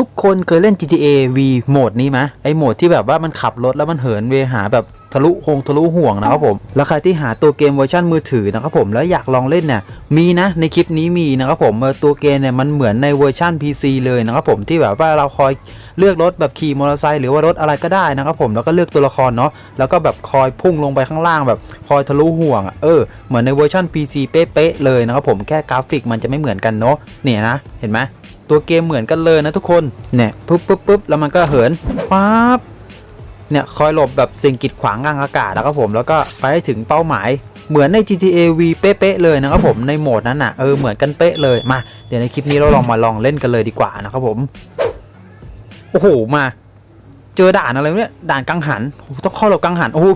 ทุกคนเคยเล่น GTA V โหมดนี้ไหมไอโหมดที่แบบว่ามันขับรถแล้วมันเหินเวหาแบบทะลุหงทะลุห่วงนะครับผม แล้วใครที่หาตัวเกมเวอร์ชันมือถือนะครับผมแล้วอยากลองเล่นเนี่ยมีนะในคลิปนี้มีนะครับผมตัวเกมเนี่ยมันเหมือนในเวอร์ชัน PC เลยนะครับผมที่แบบว่าเราคอยเลือกรถแบบขี่มอเตอร์ไซค์หรือว่ารถอะไรก็ได้นะครับผมแล้วก็เลือกตัวละครเนาะแล้วก็แบบคอยพุ่งลงไปข้างล่างแบบคอยทะลุห่วงเออเหมือนในเวอร์ชัน PC เป๊ะๆเลยนะครับผมแค่กราฟิกมันจะไม่เหมือนกันเนาะเนี่ยนะเห็นไหม ตัวเกมเหมือนกันเลยนะทุกคน เนี่ยปุ๊บปุ๊บปุ๊บแล้วมันก็เหินปั๊บเนี่ยคอยหลบแบบสิ่งกีดขวางกลางอากาศนะครับผมแล้วก็ไปให้ถึงเป้าหมายเหมือนใน GTA V เป๊ะๆเลยนะครับผมในโหมดนั้นอะเออเหมือนกันเป๊ะเลยมาเดี๋ยวในคลิปนี้เราลองมาลองเล่นกันเลยดีกว่านะครับผมโอ้โหมา เจอด่านอะไรเนี่ยด่านกังหันต้องเข้าหลบกังหันโอ้โห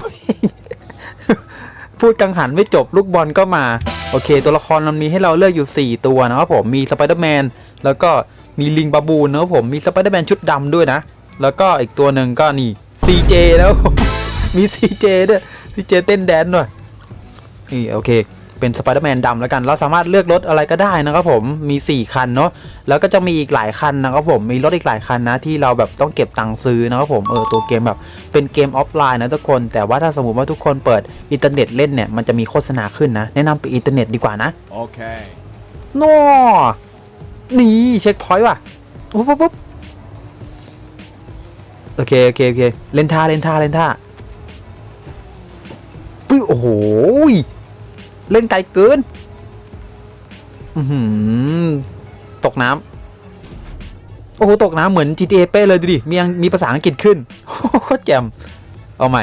พูดกังหันไม่จบลูกบอลก็มา โอเค ตัวละครมันมีให้เราเลือกอยู่ 4 ตัวนะครับผมมีสไปเดอร์แมน แล้วก็มีลิงบาบูนนะครับผมมีสไปเดอร์แมนชุดดำด้วยนะ แล้วก็อีกตัวหนึ่งก็นี่ CJ แล้วมี CJ ด้วย CJ เต้นแดนด้วยนี่โอเคเป็นสไปเดอร์แมนดำแล้วกัน เราสามารถเลือกรถอะไรก็ได้นะครับผม มี 4 คันเนาะ แล้วก็จะมีอีกหลายคันนะครับผม มีรถอีกหลายคันนะที่เราแบบต้องเก็บตังค์ซื้อนะครับผม เออตัวเกมแบบเป็นเกมออฟไลน์นะทุกคน แต่ว่าถ้าสมมติว่าทุกคนเปิดอินเทอร์เน็ตเล่นเนี่ย มันจะมีโฆษณาขึ้นนะ แนะนำไปอินเทอร์เน็ตดีกว่านะ Okay. นอนี่ หนีเช็คพอยต์ว่ะปุ๊บปุ๊บปุ๊บโอเคโอเคโอเคเล่นท่าเล่นท่าเล่นท่าปุ้ยโอ้โหยเล่นไกลเกินอือหือตกน้ำโอ้โหตกน้ำเหมือน GTA เป้เลยดูดิมีมีภาษาอังกฤษขึ้นโคตรแจ่มเอาใหม่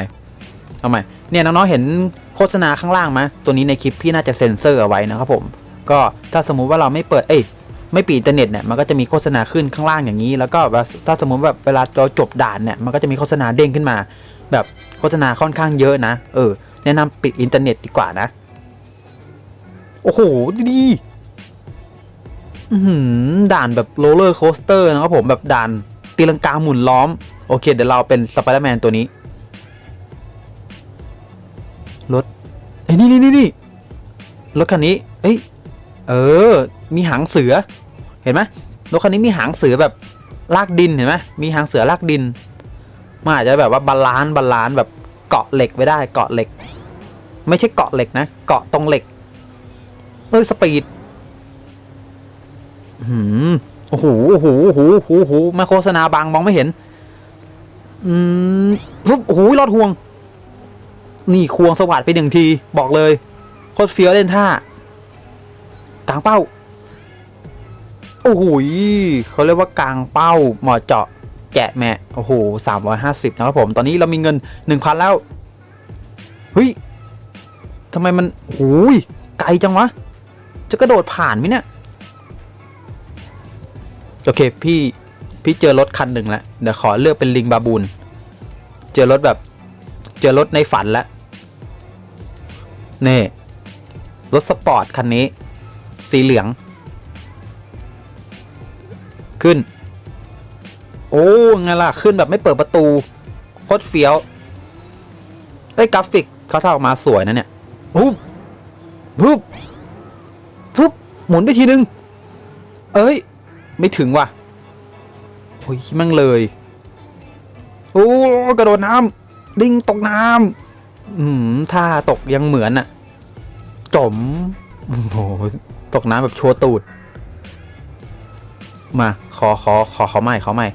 เอาใหม่เนี่ยน้องๆเห็นโฆษณาข้างล่างไหมตัวนี้ในคลิปพี่น่าจะเซ็นเซอร์เอาไว้นะครับผมก็ถ้าสมมุติว่าเราไม่เปิดเอ้ย ไม่ปิดอินเทอร์เน็ตเนี่ยมันก็จะมีโฆษณาขึ้นข้างล่างอย่างนี้ แล้วก็ถ้าสมมติแบบเวลาเราจบด่านเนี่ยมันก็จะมีโฆษณาเด้งขึ้นมา แบบโฆษณาค่อนข้างเยอะนะ เออ แนะนำปิดอินเทอร์เน็ตดีกว่านะ โอ้โหดีด่านแบบโรลเลอร์โคสเตอร์นะครับผมแบบด่านตีลังกาหมุนล้อม โอเค เดี๋ยวเราเป็นสไปเดอร์แมนตัวนี้รถเอ้ยนี่นี่นี่รถคันนี้ เอ้ย เออ มีหางเสือ เห็นไหมรถคันนี้มีหางเสือแบบลากดินเห็นไหมมีหางเสือลากดินมันอาจจะแบบว่าบาลานซ์บาลานซ์แบบเกาะเหล็กไว้ได้เกาะเหล็ก ไม่ใช่เกาะเหล็กนะ เกาะตรงเหล็กเอ้ยสปีดหืมโอ้โหโอ้โหโอ้โหโอ้โหโอ้โหมาโฆษณาบางมองไม่เห็น อืมปุ๊บโอ้โหรอดห่วง นี่ควงสวัสดไปหนึ่งที บอกเลยโคตรเฟี้ยวเล่นท่ากลางเป้า โอ้โหเขาเรียกว่ากลางเป้าเหมาะเจาะแจะแม่โอ้โหสามร้อยห้าสิบนะครับผม ตอนนี้เรามีเงินหนึ่งพันแล้วเฮ้ยทำไมมันโอ้ยไกลจังวะ จะกระโดดผ่านไหมเนี่ย โอเค พี่ พี่เจอรถคันหนึ่งแล้ว เดี๋ยวขอเลือกเป็นลิงบาบูน เจอรถแบบ เจอรถในฝันแล้วนี่ รถสปอร์ตคันนี้ สีเหลือง ขึ้น โอ้ไงล่ะ ขึ้นแบบไม่เปิดประตูโคตรเฟี้ยวเอ้ยกราฟิกเขาทำออกมาสวยนะเนี่ยฮูบฮูบทุบหมุนไปทีนึง เอ้ย ไม่ถึงว่ะโอ้ยมั่งเลย โอ้กระโดดน้ำลิงตกน้ำอืมท่าตกยังเหมือนอะจมโอ้โหตกน้ำแบบชัวร์ตูด มาขอขอขอขอใหม่ขอใหม่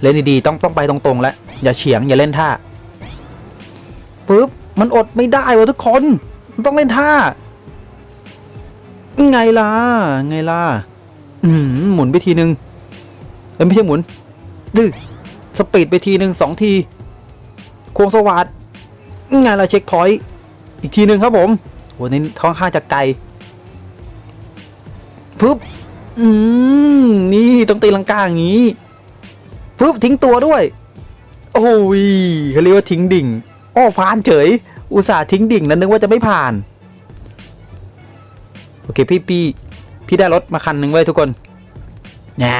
เล่นดีๆต้องต้องไปตรงๆแล้วอย่าเฉียงอย่าเล่นท่าปุ๊บมันอดไม่ได้วะทุกคนต้องเล่นท่า ไงล่ะไงล่ะอืมหมุนไปทีนึงเอ้ยไม่ใช่หมุนดื้อสปีดไปทีหนึ่งสองทีควงสวัสดไงล่ะเช็คพอยต์อีกทีหนึ่งครับผมโหนี่ท้องข้างจะไกลปึ๊บ อืมนี่ต้องตีลังกาอย่างนี้ปึ๊บทิ้งตัวด้วย โอ้ยเขาเรียกว่าทิ้งดิ่งอ้อผ่านเฉย อุตส่าห์ทิ้งดิ่งนั้นนึกว่าจะไม่ผ่าน โอเคพี่พี่พี่ได้รถมาคันหนึ่งไว้ทุกคนน่า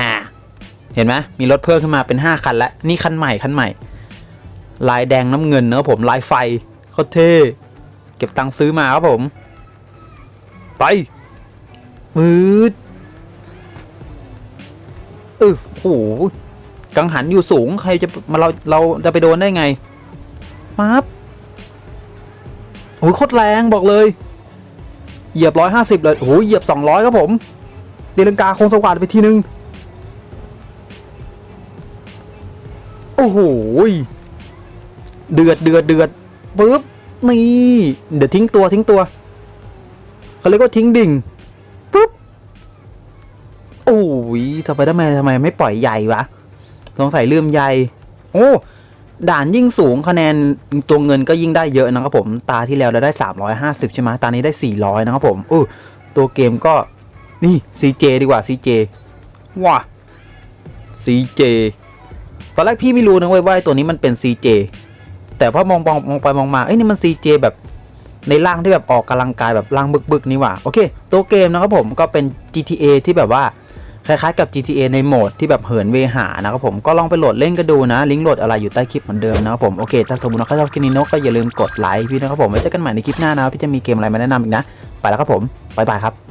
เห็นไหมมีรถเพิ่มขึ้นมาเป็น 5 คันแล้ว นี่คันใหม่คันใหม่ ลายแดงน้ำเงินเนอะผมลายไฟโคตรเท่เก็บตังค์ซื้อมาครับผม ไปมืด เออโอ้โหกังหันอยู่สูงใครจะมาเราเราจะไปโดนได้ไงมาบโอ้ยโคตรแรงบอกเลย เหยียบร้อยห้าสิบเลยโอ้โหเหยียบสองร้อยครับผมตีลังกาโคงสวัสดไปทีนึงโอ้โหเดือดเดือดเดือดปึ๊บนี่เดี๋ยวทิ้งตัวทิ้งตัวเขาเรียกว่าทิ้งดิ่ง โอ้ยทำไมทำไมทำไมไม่ปล่อยใหญ่วะสงสัยลืมใหญ่โอ้ ด่านยิ่งสูงคะแนนตัวเงินก็ยิ่งได้เยอะนะครับผม ตาที่แล้วเราได้ 350 ใช่ไหมตานี้ได้ 400 นะครับผมอู้ตัวเกมก็นี่ CJ ดีกว่า CJ ว้า CJ ตอนแรกพี่ไม่รู้นะเว้ยว่าตัวนี้มันเป็น CJ แต่พอมองมองมองไปมองมา เอ้ยนี่มัน CJ แบบในร่างที่แบบออกกำลังกายแบบร่างบึกๆนี่หว่า โอเค ตัวเกมนะครับผมก็เป็น GTA ที่แบบว่า คล้ายๆกับ GTA ในโหมดที่แบบเหินเวหานะครับผมก็ลองไปโหลดเล่นกันดูนะ ลิงก์โหลดอะไรอยู่ใต้คลิปเหมือนเดิมนะครับผมโอเคถ้าสมมติว่าใครชอบคลิปนี้นกก็อย่าลืมกดไลค์พี่นะครับผมไว้เจอกันใหม่ในคลิปหน้านะพี่จะมีเกมอะไรมาแนะนำอีกนะ ไปแล้วครับผมบ๊ายบายครับ